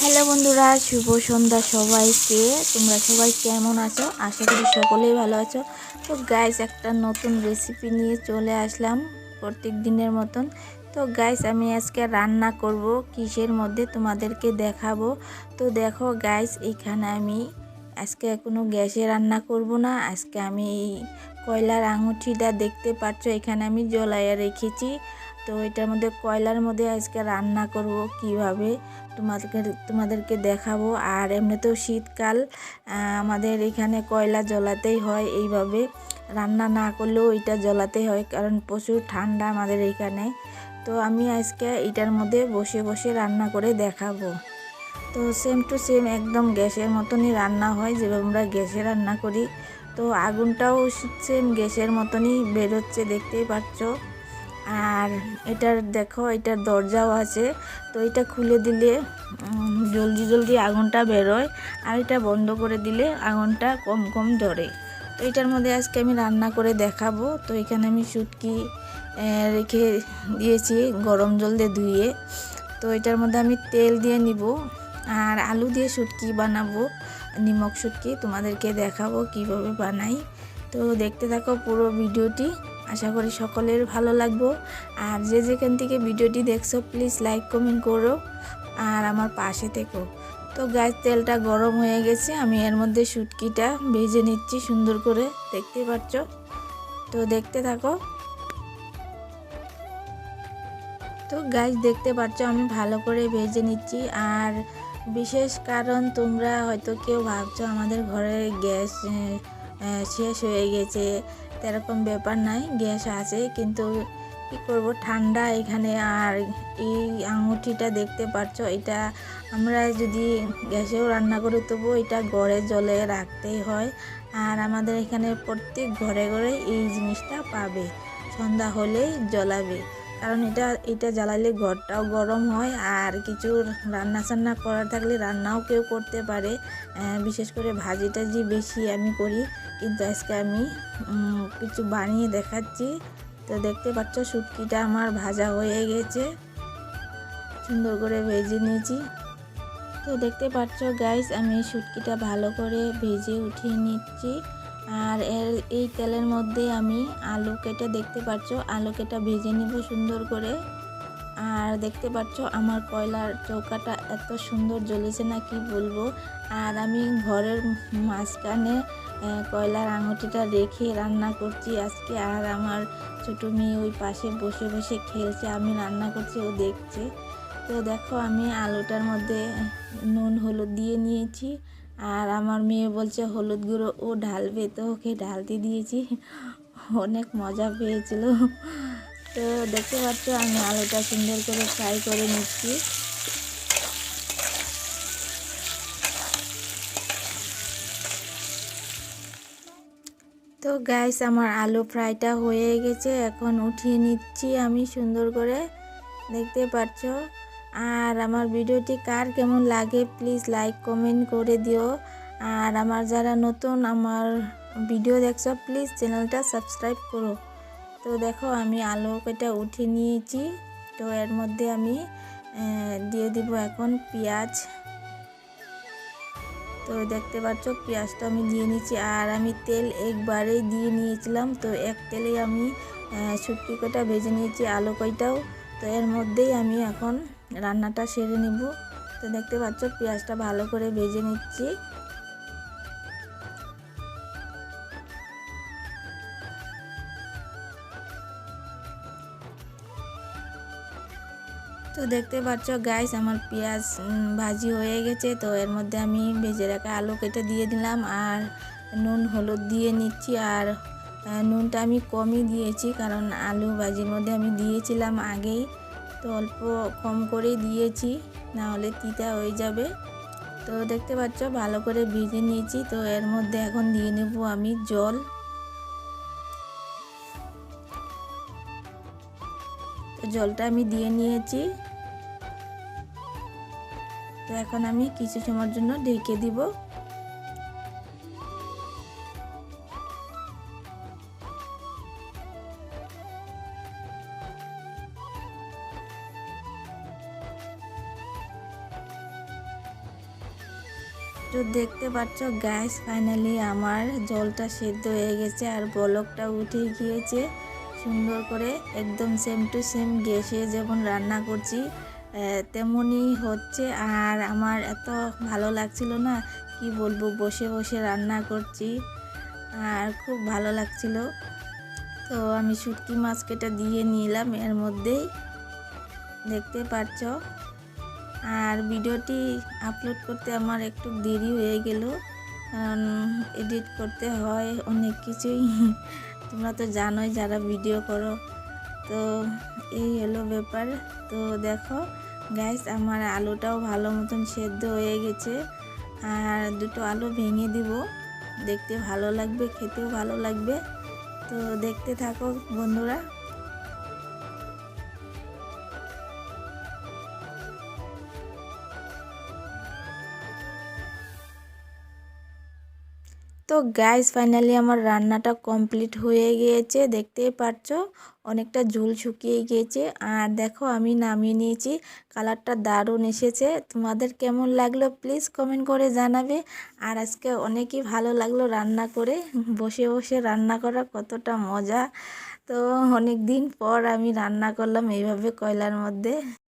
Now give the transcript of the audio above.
Hello বন্ধুরা, শুভ সন্ধ্যা সবাইকে। তোমরা সবাই কেমন আছো? আশা করি সকলেই ভালো আছো। তো গাইস একটা নতুন রেসিপি নিয়ে চলে আসলাম প্রত্যেক দিনের মতন। তো গাইস আমি আজকে রান্না করব কিসের মধ্যে তোমাদেরকে দেখাবো। তো দেখো গাইস এখানে আমি আজকে কোনো গ্যাসে রান্না করব না। আজকে আমি এই কয়লার আঙুঠিটা দেখতে পাচ্ছ, এখানে আমি জ্বলাইয়া রেখেছি। তো এটার মধ্যে কয়লার মধ্যে আজকে রান্না করব, কীভাবে তোমাদেরকে তোমাদেরকে দেখাবো। আর এমনিতেও শীতকাল আমাদের এখানে কয়লা জ্বলাতেই হয় এইভাবে। রান্না না করলেও এটা জ্বলাতে হয়, কারণ প্রচুর ঠান্ডা আমাদের এখানে। তো আমি আজকে এটার মধ্যে বসে বসে রান্না করে দেখাবো। তো সেম টু সেম একদম গ্যাসের মতনই রান্না হয়, যেভাবে আমরা গ্যাসে রান্না করি। তো আগুনটাও সেম গ্যাসের মতনই বেরোচ্ছে, দেখতেই পাচ্ছ। আর এটার দেখো, এটার দরজাও আছে। তো এটা খুলে দিলে জলদি জলদি আগুনটা বেরোয় আর এটা বন্ধ করে দিলে আগুনটা কম কম ধরে। তো এটার মধ্যে আজকে আমি রান্না করে দেখাবো। তো এখানে আমি শুটকি রেখে দিয়েছি গরম জল দিয়ে ধুয়ে। তো এটার মধ্যে আমি তেল দিয়ে নিব আর আলু দিয়ে শুটকি বানাবো, নিমক শুটকি তোমাদেরকে দেখাবো কীভাবে বানাই। তো দেখতে থাকো পুরো ভিডিওটি। আশা করি সকলের ভালো লাগবো। আর যে যেখান থেকে ভিডিওটি দেখছ প্লিজ লাইক কমেন্ট করো আর আমার পাশে থেকো। তো গ্যাস তেলটা গরম হয়ে গেছে, আমি এর মধ্যে শুটকিটা ভেজে নিচ্ছি, সুন্দর করে। দেখতে পাচ্ছ? তো দেখতে থাকো। তো গাছ দেখতে পাচ্ছ, আমি ভালো করে ভেজে নিচ্ছি। আর বিশেষ কারণ, তোমরা হয়তো কেউ ভাবছ আমাদের ঘরে গ্যাস শেষ হয়ে গেছে। এরকম ব্যাপার নাই, গ্যাস আছে, কিন্তু কি করব? ঠান্ডা এখানে, আর এই আঙুঠিটা দেখতে পাচ্ছ এটা আমরা যদি গ্যাসেও রান্না করি তবু এটা গড়ে জলে রাখতেই হয়। আর আমাদের এখানে প্রত্যেক ঘরে ঘরে এই জিনিসটা পাবে। সন্ধ্যা হলেই জ্বলাবে। কারণ এটা এটা জ্বালালে ঘরটাও গরম হয় আর কিছু রান্না টান্না করার থাকলে রান্নাও কেউ করতে পারে। বিশেষ করে ভাজি টাজি বেশি আমি করি, কিন্তু আজকে আমি কিছু বানিয়ে দেখাচ্ছি। তো দেখতে পাচ্ছ শুটকিটা আমার ভাজা হয়ে গেছে। সুন্দর করে ভেজে নিয়েছি। তো দেখতে পাচ্ছ গাইস আমি শুটকিটা ভালো করে ভেজে উঠিয়ে নিচ্ছি। আর এর, এই তেলের মধ্যে আমি আলু কেটে দেখতে পাচ্ছ, আলু কেটে ভেজে নিব সুন্দর করে। আর দেখতে পাচ্ছ আমার কয়লার চৌকাটা এত সুন্দর জ্বলেছে না কি বলব। আর আমি ঘরের মাঝখানে কয়লার আঙুটিটা রেখে রান্না করছি আজকে। আর আমার ছোটো মেয়ে ওই পাশে বসে বসে খেলছে, আমি রান্না করছি, ও দেখছে। তো দেখো আমি আলুটার মধ্যে নুন, হলুদ দিয়ে নিয়েছি। আর আমার মেয়ে বলছে, হলুদ গুঁড়ো ও ঢালবে তো ওকে ঢালতে দিয়েছি। অনেক মজা পেয়েছিল। তো দেখতে পাচ্ছ, আমি আলুটা সুন্দর করে ফ্রাই করে নিচ্ছি। তো গাইস আমার আলু ফ্রাইটা হয়ে গেছে। এখন উঠিয়ে নিচ্ছি আমি সুন্দর করে। দেখতে পাচ্ছ? আর আমার ভিডিওটি কার কেমন লাগে প্লিজ লাইক কমেন্ট করে দিও। আর আমার যারা নতুন, আমার ভিডিও দেখছ প্লিজ চ্যানেলটা সাবস্ক্রাইব করো। তো দেখো, আমি আলু কেটে উঠিয়ে নিয়েছি। তো এর মধ্যে আমি দিয়ে দিব এখন পেঁয়াজ। তো দেখতে পাচ্ছ, পেঁয়াজটা আমি দিয়ে নিয়েছি। আর আমি তেল একবারেই দিয়ে নিয়েছিলাম। তো এক তেলেই আমি শুটকি কটা ভেজে নিয়েছি, আলু কয়টাও তো এর মধ্যেই আমি এখন রান্নাটা সেরে নিব। তো দেখতে পাচ্ছ, পেঁয়াজটা ভালো করে ভেজে নিচ্ছি। তো দেখতে পাচ্ছ গাইস আমার পেঁয়াজ ভাজি হয়ে গেছে। তো এর মধ্যে আমি ভেজে রাখা আলু কেটে দিয়ে দিলাম আর নুন, হলুদ দিয়ে নিচ্ছি। আর নুনটা আমি কমই দিয়েছি, কারণ আলু ভাজির মধ্যে আমি দিয়েছিলাম আগেই। তো অল্প কম করেই দিয়েছি না হলে তিতা হয়ে যাবে। তো দেখতে পাচ্ছ, ভালো করে ভিজে নিয়েছি। তো এর মধ্যে এখন দিয়ে নেব আমি জল। তো জলটা আমি দিয়ে নিয়েছি। তো এখন আমি কিছু সময়ের জন্য ঢেকে দিব। তো দেখতে পাচ্ছ গ্যাস ফাইনালি আমার জলটা সেদ্ধ হয়ে গেছে আর বলকটা উঠে গিয়েছে। সুন্দর করে একদম সেম টু সেম গ্যাসে যেমন রান্না করছি তেমনই হচ্ছে। আর আমার এত ভালো লাগছিল না, কি বলব, বসে বসে রান্না করছি। আর খুব ভালো লাগছিল। তো আমি শুটকি মাছ কেটে দিয়ে নিলাম এর মধ্যেই। দেখতে পাচ্ছ আর ভিডিওটি আপলোড করতে আমার একটু দেরি হয়ে গেল। কারণ এডিট করতে হয় অনেক কিছুই। তোমরা তো জানোই যারা ভিডিও করো। তো এই হলো ব্যাপার। তো দেখো গ্যাস আমার আলুটাও ভালো মতন সেদ্ধ হয়ে গেছে। আর দুটো আলু ভেঙে দিব। দেখতে ভালো লাগবে, খেতেও ভালো লাগবে। তো দেখতে থাকো বন্ধুরা। তো গ্যাস ফাইনালি আমার রান্নাটা কমপ্লিট হয়ে গিয়েছে, দেখতেই পাচ্ছ অনেকটা ঝোল শুকিয়ে গিয়েছে। আর দেখো, আমি নামিয়ে নিয়েছি কালারটা দারুণ এসেছে। তোমাদের কেমন লাগল প্লিজ কমেন্ট করে জানাবে। আর আজকে অনেকই ভালো লাগল রান্না করে, বসে বসে রান্না করা কতটা মজা। তো অনেক দিন পর আমি রান্না করলাম এইভাবে কয়লার মধ্যে।